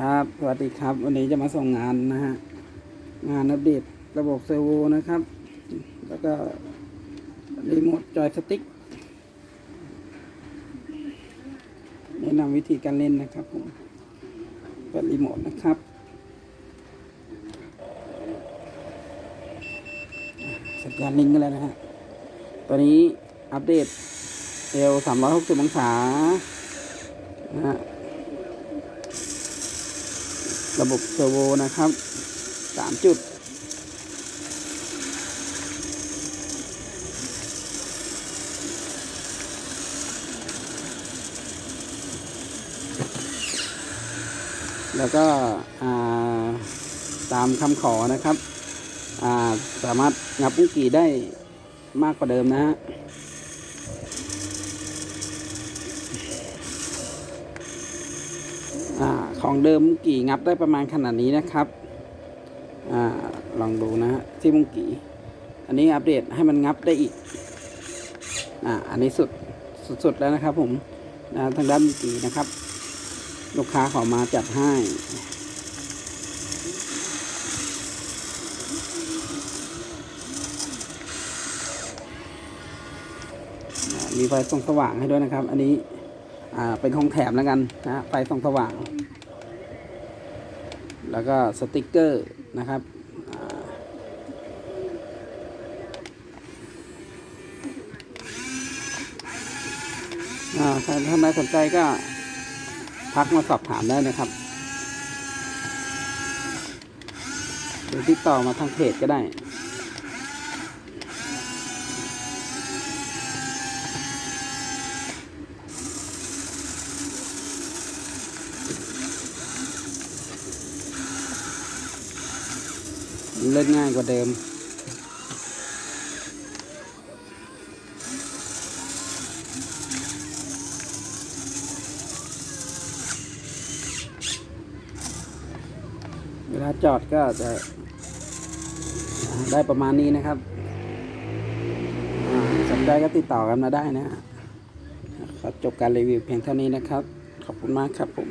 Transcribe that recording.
ครับสวัสดีครับ วันนี้จะมาส่งงานนะฮะ งานอัปเดตระบบเซอร์โวนะครับ แล้วก็รีโมทจอยสติ๊กแนะนำวิธีการเล่นนะครับผมเปิดรีโมทนะครับสัญญาณลิงก์กันแล้วนะฮะตัวนี้อัปเดตเอลสามร้อยหกสิบองศานะฮะ ระบบเซอร์โวนะครับสามจุด แล้วก็าตามคำขอนะครับาสามารถงับอุ้งกี่ได้มากกว่าเดิมนะฮะ อของเดิมมุกี่งับได้ประมาณขนาดนี้นะครับอลองดูนะฮะที่มุงกี่อันนี้อัปเดตให้มันงับได้อีกอ่าอันนี้สุดสุดๆแล้วนะครับผมนะทางด้านมุงกี่นะครับ ลูกค้าขอมาจัดให้มีไฟส่องสว่างให้ด้วยนะครับ อันนี้ อ่าเป็นของแถมแล้วกันนะไฟส่องสว่าง แล้วก็สติกเกอร์นะครับถ้าท่านใดสนใจก็ทักมาสอบถามได้นะครับ หรือติดต่อมาทางเพจก็ได้ เล่นง่ายกว่าเดิม เวลาจอดก็จะได้ประมาณนี้นะครับสนใจก็ติดต่อกันมาได้นะฮะขอจบการรีวิวเพียงเท่านี้นะครับ ขอบคุณมากครับผม